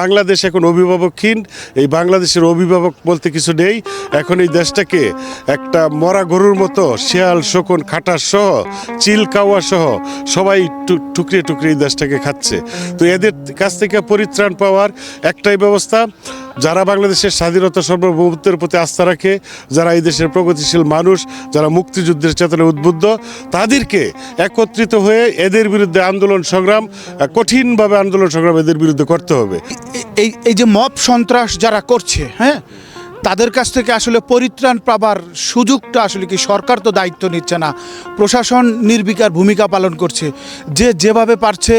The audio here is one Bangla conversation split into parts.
বাংলাদেশ এখন অভিভাবকহীন এই বাংলাদেশের অভিভাবক বলতে কিছু নেই। এখন এই দেশটাকে একটা মরা গরুর মতো, শেয়াল, শকুন, খাটার সহ, চিল কাওয়া সহ সবাই টুকরে টুকরে এই দেশটাকে খাচ্ছে। তো এদের কাছ থেকে পরিত্রাণ পাওয়ার একটাই ব্যবস্থা যারা বাংলাদেশের স্বাধীনতা সার্বভৌমত্বের প্রতি আস্থা রাখে, যারা এই দেশের প্রগতিশীল মানুষ, যারা মুক্তিযুদ্ধের চেতনায় উদ্বুদ্ধ, তাদেরকে একত্রিত হয়ে এদের বিরুদ্ধে আন্দোলন সংগ্রাম, কঠিনভাবে আন্দোলন সংগ্রাম এদের বিরুদ্ধে করতে হবে। এই এই যে মব সন্ত্রাস যারা করছে হ্যাঁ তাদের কাছ থেকে আসলে পরিত্রাণ পাবার সুযোগটা আসলে কি সরকার তো দায়িত্ব নিচ্ছে না, প্রশাসন নির্বিকার ভূমিকা পালন করছে, যে যেভাবে পারছে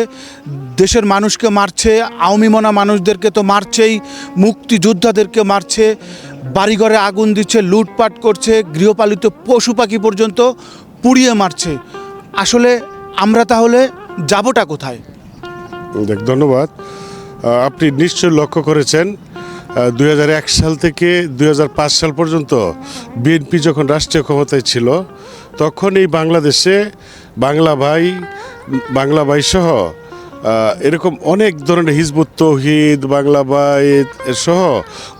দেশের মানুষকে মারছে আওয়ামী মনা মানুষদেরকে তো মারছেই মুক্তিযোদ্ধাদেরকে মারছে বাড়িঘরে আগুন দিচ্ছে লুটপাট করছে গৃহপালিত পশু পাখি পর্যন্ত পুড়িয়ে মারছে। আসলে আমরা তাহলে যাবটা কোথায়? দেখ ধন্যবাদ। আপনি নিশ্চয় লক্ষ্য করেছেন দু হাজার এক সাল থেকে দু হাজার পাঁচ সাল পর্যন্ত বিএনপি যখন রাষ্ট্রীয় ক্ষমতায় ছিল তখন এই বাংলাদেশে বাংলা ভাই বাংলা ভাই সহ আহ, এরকম অনেক ধরনের হিজবুত তৌহিদ, বাংলা ভাই সহ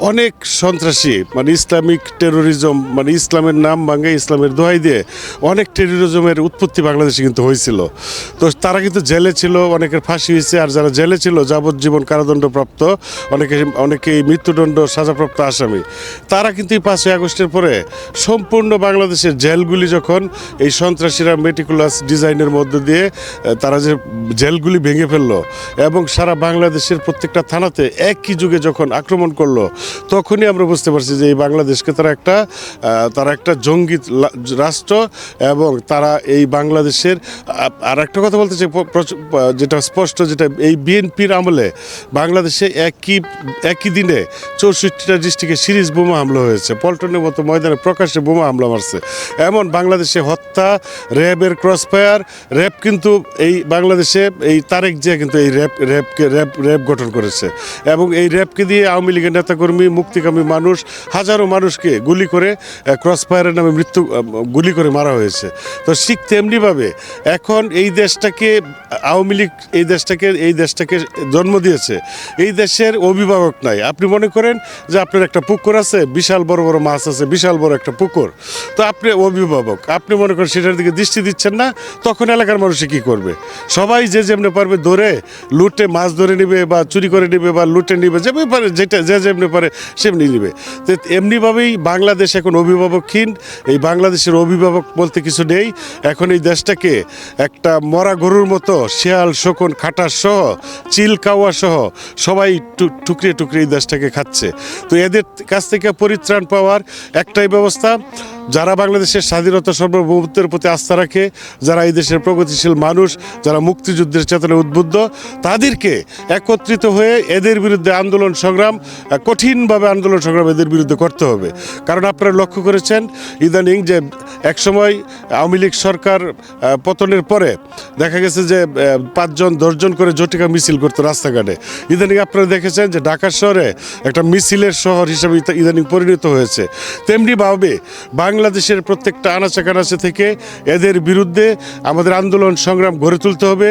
অনেক সন্ত্রাসী মানে ইসলামিক টেরোরিজম মানে ইসলামের নাম ভাঙে ইসলামের দোহাই দিয়ে অনেক টেরোরিজমের উৎপত্তি বাংলাদেশে কিন্তু হয়েছিল। তো তারা কিন্তু জেলে ছিল, অনেকের ফাঁসি হয়েছে, আর যারা জেলে ছিল, যাবজ্জীবন কারাদণ্ডপ্রাপ্ত, অনেকে, অনেকেই মৃত্যুদণ্ড সাজাপ্রাপ্ত আসামি। তারা কিন্তু এই পাঁচই আগস্টের পরে সম্পূর্ণ বাংলাদেশের জেলগুলি যখন এই সন্ত্রাসীরা মেটিকুলাস ডিজাইনের মধ্য দিয়ে তারা যে জেলগুলি ভেঙে ফেলল এবং সারা বাংলাদেশের প্রত্যেকটা থানাতে একই যুগে যখন আক্রমণ করল, তখনই আমরা বুঝতে পারছি যে এই বাংলাদেশকে তারা একটা তারা একটা জঙ্গি রাষ্ট্র এবং তারা এই বাংলাদেশের আর একটা কথা বলতে চাই যেটা স্পষ্ট, যেটা এই বিএনপির আমলে বাংলাদেশে একই একই দিনে চৌষট্টিটা ডিস্ট্রিক্টে সিরিজ বোমা হামলা হয়েছে। পল্টনের মতো ময়দানে প্রকাশ্যে বোমা হামলা মারছে। এমন বাংলাদেশে হত্যা, র্যাবের ক্রস ফায়ার র্যাব কিন্তু এই বাংলাদেশে এই তারেক জিয়া কিন্তু এই র্যাব র্যাবকে র্যাব র্যাব গঠন করেছে। এবং এই র্যাবকে দিয়ে আওয়ামী লীগের নেতাকর্মী, মুক্তিকামী মানুষ, হাজারো মানুষকে গুলি করে ক্রস ফায়ারের নামে মৃত্যু গুলি করে মারা হয়েছে। তো ঠিক তেমনিভাবে এখন এই দেশটাকে, আওয়ামী লীগ এই দেশটাকে এই দেশটাকে জন্ম দিয়েছে। এই দেশের অভিভাবক নাই। আপনি মনে করেন যে আপনার একটা পুকুর আছে, বিশাল বড় বড় মাছ আছে, বিশাল বড় একটা পুকুর। তো আপনি অভিভাবক, আপনি মনে করেন সেটার দিকে দৃষ্টি দিচ্ছেন না, তখন এলাকার মানুষে কি করবে? সবাই যে যেমনি পারবে ধরে লুটে মাছ ধরে নেবে বা চুরি করে নেবে বা লুটে নেবে যেমনি পারে, যেটা, যে যেমনি পারে সেমনি নেবে। তো এমনিভাবেই বাংলাদেশ এখন অভিভাবকহীন এই বাংলাদেশের অভিভাবক বলতে কিছু নেই। এখন এই দেশটাকে একটা মরা গরুর মতো শিয়াল, শকুন, খাটার সহ, চিল কাওয়া সহ সবাই টু- টুকরিয়ে টুকরিয়ে এই দেশটাকে খাচ্ছে। তো এদের কাছ থেকে পরিত্রাণ পাওয়ার একটাই ব্যবস্থা যারা বাংলাদেশের স্বাধীনতা সর্বভৌমত্বের প্রতি আস্থা রাখে, যারা এই দেশের প্রগতিশীল মানুষ, যারা মুক্তিযুদ্ধের চেতনায় উদ্বুদ্ধ, তাদেরকে একত্রিত হয়ে এদের বিরুদ্ধে আন্দোলন সংগ্রাম, কঠিনভাবে আন্দোলন সংগ্রাম এদের বিরুদ্ধে করতে হবে। কারণ আপনারা লক্ষ্য করেছেন, ইদানিং যে একসময় আওয়ামী লীগ সরকার পতনের পরে দেখা গেছে যে পাঁচজন, দশজন করে জটিকা মিছিল করতো রাস্তাঘাটে। ইদানিং আপনারা দেখেছেন যে ঢাকা শহরে একটা মিছিলের শহর হিসেবে ইদানিং পরিণত হয়েছে। তেমনিভাবে বাংলাদেশের প্রত্যেকটা আনাচে কানাচে থেকে এদের বিরুদ্ধে আমাদের আন্দোলন সংগ্রাম গড়ে তুলতে হবে।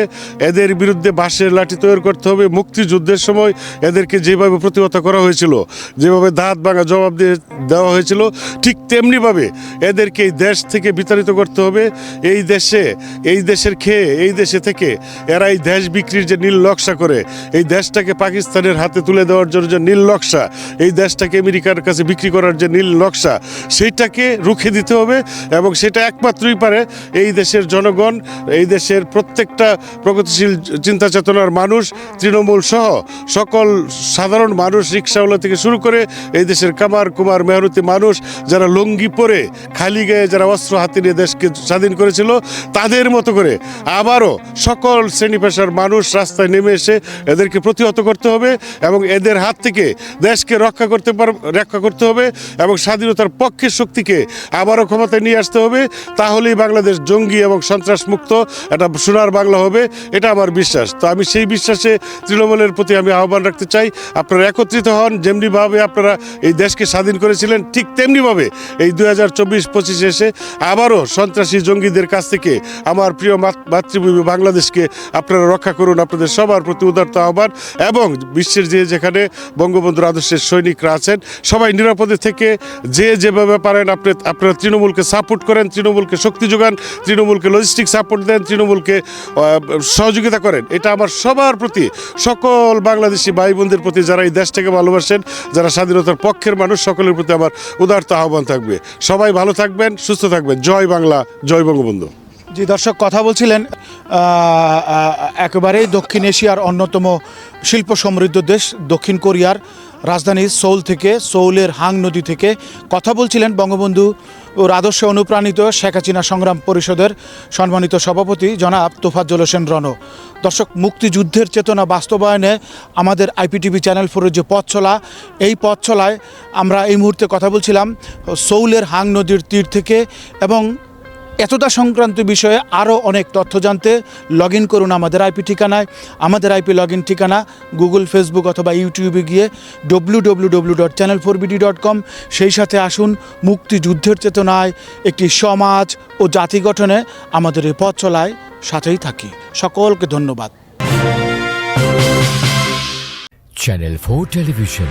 এদের বিরুদ্ধে বাঁশের লাঠি তৈরি করতে হবে। মুক্তিযুদ্ধের সময় এদেরকে যেভাবে প্রতিহত করা হয়েছিল, যেভাবে দাঁত ভাঙা জবাব দিয়ে দেওয়া হয়েছিল, ঠিক তেমনিভাবে এদেরকে এই দেশ থেকে বিতাড়িত করতে হবে। এই দেশে, এই দেশের খেয়ে, এই দেশে থেকে এরা এই দেশ বিক্রির যে নীল নকশা করে, এই দেশটাকে পাকিস্তানের হাতে তুলে দেওয়ার জন্য যে নীল নকশা, এই দেশটাকে আমেরিকার কাছে বিক্রি করার যে নীল নকশা, সেইটাকে রুখে দিতে হবে এবং সেটা একমাত্রই পারে এই দেশের জনগণ, এই দেশের প্রত্যেকটা প্রগতিশীল চিন্তা চেতনার মানুষ, তৃণমূল সহ সকল সাধারণ মানুষ, রিক্সাওয়ালা থেকে শুরু করে এই দেশের কামার কুমার মেহনতি মানুষ, যারা লুঙ্গি পরে, খালি গায়ে যারা অস্ত্র হাতে নিয়ে দেশকে স্বাধীন করেছিল তাদের মতো করে। আবারও সকল শ্রেণি পেশার মানুষ রাস্তায় নেমে এসে এদেরকে প্রতিহত করতে হবে এবং এদের হাত থেকে দেশকে রক্ষা করতে পার রক্ষা করতে হবে এবং স্বাধীনতার পক্ষের শক্তিকে আবারও ক্ষমতায় নিয়ে আসতে হবে। তাহলেই বাংলাদেশ জঙ্গি এবং সন্ত্রাস মুক্ত একটা সোনার বাংলা হবে, এটা আমার বিশ্বাস। তো আমি সেই বিশ্বাসে তৃণমূলের প্রতি আমি আহ্বান রাখতে চাই। আপনারা একত্রিত হন, যেমনিভাবে আপনারা এই দেশকে স্বাধীন করেছিলেন, ঠিক তেমনিভাবে এই দু হাজার চব্বিশ পঁচিশে এসে আবারও সন্ত্রাসী জঙ্গিদের কাছ থেকে আমার প্রিয় মাতৃভূমি বাংলাদেশকে আপনারা রক্ষা করুন, আপনাদের সবার প্রতি উদারত আহ্বান এবং বিশ্বের যে যেখানে বঙ্গবন্ধুর আদর্শের সৈনিকরা আছেন, সবাই নিরাপদে থেকে যে যেভাবে পারেন আপনি আপনারা তৃণমূলকে সাপোর্ট করেন, তৃণমূলকে শক্তি যোগান, তৃণমূলকে লজিস্টিক সাপোর্ট দেন, তৃণমূলকে সহযোগিতা করেন। এটা আমার সবার প্রতি, সকল বাংলাদেশি ভাই বোনদের প্রতি যারা এই দেশটাকে ভালোবাসেন, যারা স্বাধীনতার পক্ষের মানুষ, সকলের প্রতি আমার উদারত আহ্বান থাকবে। সবাই ভালো থাকবেন, সুস্থ থাকবেন। জয় বাংলা, জয় বঙ্গবন্ধু। জি, দর্শক, কথা বলছিলেন একেবারেই দক্ষিণ এশিয়ার অন্যতম শিল্প সমৃদ্ধ দেশ, দক্ষিণ কোরিয়ার রাজধানী সৌল থেকে সৌলের হাং নদী থেকে। কথা বলছিলেন বঙ্গবন্ধু ওর আদর্শে অনুপ্রাণিত শেখ হাসিনা সংগ্রাম পরিষদের সম্মানিত সভাপতি জনাব তোফাজ্জল হোসেন রণ দর্শক, মুক্তিযুদ্ধের চেতনা বাস্তবায়নে আমাদের আইপিটিভি চ্যানেল ফোরের যে পথ চলা এই পথ চলায় আমরা এই মুহূর্তে কথা বলছিলাম, সৌলের হাং নদীর তীর থেকে এবং এতটা সংক্রান্ত বিষয়ে আরও অনেক তথ্য জানতে লগ ইন করুন আমাদের আইপি ঠিকানায়, আমাদের আইপি লগ ইন ঠিকানা গুগল ফেসবুক অথবা ইউটিউবে গিয়ে W W W dot channel four BD dot com সেই সাথে আসুন, মুক্তিযুদ্ধের চেতনায় একটি সমাজ ও জাতি গঠনে আমাদের এই পথ চলায় সাথেই থাকি। সকলকে ধন্যবাদ। Channel four television